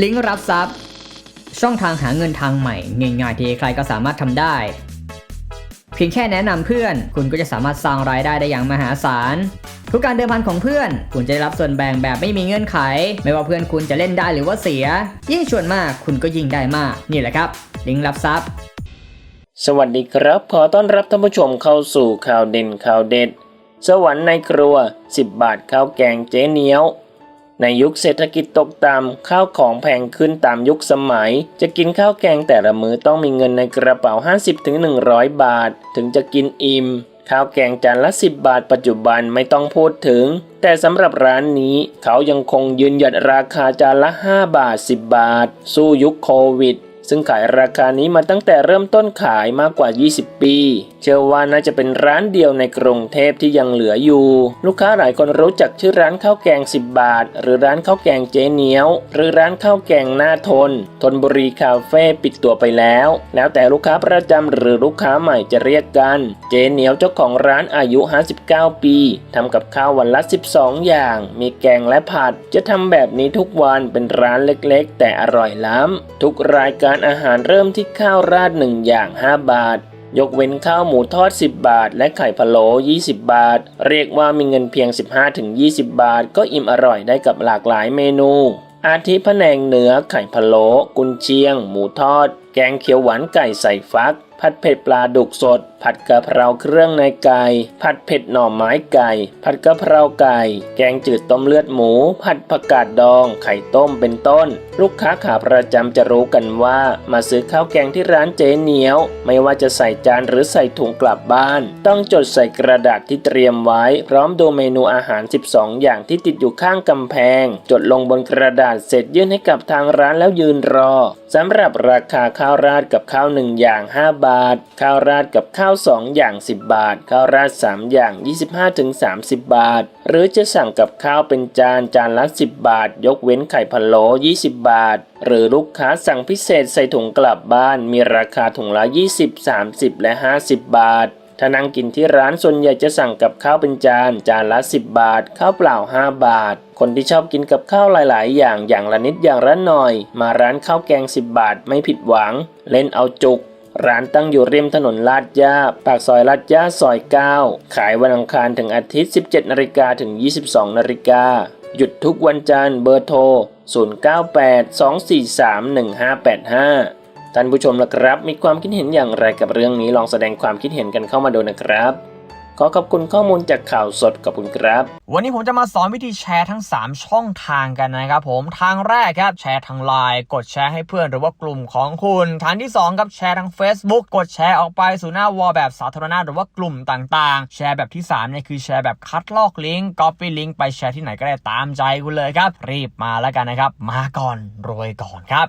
ลิงก์รับทรัพย์ ช่องทางหาเงินทางใหม่ง่ายๆที่ใครก็สามารถทำได้ เพียงแค่แนะนำเพื่อน คุณก็จะสามารถสร้างรายได้ได้อย่างมหาศาลทุกการเดิมพันของเพื่อน คุณจะได้รับส่วนแบ่งแบบไม่มีเงื่อนไข ไม่ว่าเพื่อนคุณจะเล่นได้หรือว่าเสีย ยิ่งชวนมากคุณก็ยิ่งได้มาก นี่แหละครับ ลิงก์รับทรัพย์ สวัสดีครับ ขอต้อนรับท่านผู้ชมเข้าสู่ข่าวเด่นข่าวเด็ด สวรรค์ในครัว 10 บาทข้าวแกงเจ๊เหนียว ในยุคเศรษฐกิจตกต่ำข้าวของแพงขึ้นตามยุคสมัย จะกินข้าวแกงแต่ละมื้อต้องมีเงินในกระเป๋า 50-100 บาท ถึงจะกินอิ่ม ข้าวแกงจานละ 10 บาทปัจจุบันไม่ต้องพูดถึง แต่สำหรับร้านนี้เขายังคงยืนหยัดราคาจานละ 5 บาท 10 บาท สู้ยุคโควิด ซึ่งขายราคานี้มาตั้งแต่เริ่มต้นขายมากกว่า 20 ปี เชื่อว่าน่าจะเป็นร้านเดียวในกรุงเทพที่ยังเหลืออยู่ ลูกค้าหลายคนรู้จักชื่อร้านข้าวแกง 10 บาท หรือร้านข้าวแกงเจ๊เหนียว หรือร้านข้าวแกงหน้าทน ทนบุรีคาเฟ่ปิดตัวไปแล้ว แล้วแต่ลูกค้าประจำหรือลูกค้าใหม่จะเรียกกัน เจ๊เหนียวเจ้าของร้านอายุ 59 ปีทำกับข้าววันละ 12 อย่าง มีแกงและผัด จะทำแบบนี้ทุกวันเป็นร้านเล็ก ๆ แต่อร่อยล้ำทุกรายการอาหารเริ่มที่ข้าวราดหนึ่งอย่าง 5 บาท ยกเว้นข้าวหมูทอด 10 บาท และไข่พะโล้20 บาท เรียกว่ามีเงินเพียง 15-20 บาท ก็อิ่มอร่อยได้กับหลากหลายเมนู อาทิพะแนงเนื้อไข่พะโล้กุนเชียง หมูทอด แกงเขียวหวานไก่ใส่ฟัก ผัดเผ็ดปลาดุกสด ผัดกะเพราเครื่องในไก่ ผัดเผ็ดหน่อไม้ไก่ ผัดกะเพราไก่ แกงจืดต้มเลือดหมู ผัดผักกาดดอง ไข่ต้มเป็นต้น ลูกค้าขาประจำจะรู้กันว่า มาซื้อข้าวแกงที่ร้านเจ๊เหนียว ไม่ว่าจะใส่จานหรือใส่ถุงกลับบ้าน ต้องจดใส่กระดาษที่เตรียมไว้ พร้อมดูเมนูอาหาร 12 อย่างที่ติดอยู่ข้างกำแพง จดลงบนกระดาษเสร็จยื่นให้กับทางร้านแล้วยืนรอสำหรับราคาข้าวราดกับข้าว1อย่าง 5 บาทข้าวราดกับข้าว 2 อย่าง 10 บาท ข้าวราด 3 อย่าง 25-30 บาท หรือจะสั่งกับข้าวเป็นจานจานละ 10 บาท ยกเว้นไข่พะโล้20 บาท หรือลูกค้าสั่งพิเศษใส่ถุงกลับบ้าน มีราคาถุงละ 20 30 และ 50 บาทถ้านั่งกินที่ร้านส่วนใหญ่จะสั่งกับข้าวเป็นจาน จานละ 10 บาท ข้าวเปล่า 5 บาท คนที่ชอบกินกับข้าวหลาย ๆ อย่างอย่างละนิดอย่างละหน่อย มาร้านข้าวแกง 10 บาทไม่ผิดหวัง เล่นเอาจุก ร้านตั้งอยู่ริมถนนลาดย่า ปากซอยลาดย่าซอย 9 ขายวันอังคารถึงอาทิตย์ 17นาฬิกาถึง 22นาฬิกาหยุดทุกวันจันทร์เบอร์โทร 0982431585 ท่านผู้ชมละครับ มีความคิดเห็นอย่างไรกับเรื่องนี้ลองแสดงความคิดเห็นกันเข้ามาดูนะครับ อขอบคุณข้อมูลจากข่าวสดขอบคุณครับ วันนี้ผมจะมาสอนวิธีแชร์ทั้ง 3 ช่องทางกันนะครับผมทางแรกครับแชร์ทางไลน์กดแชร์ให้เพื่อนหรือว่ากลุ่มของคุณทางที่2ครับแชร์ทาง Facebook กดแชร์ออกไปสู่หน้าวอลแบบสาธารณะหรือว่ากลุ่มต่างๆ แชร์แบบที่3เนี่ยคือแชร์แบบคัดลอกลิงก์ copy ลิงก์ไปแชร์ที่ไหนก็ได้ตามใจคุณเลยครับ รีบมาแล้วกันนะครับ มาก่อนรวยก่อนครับ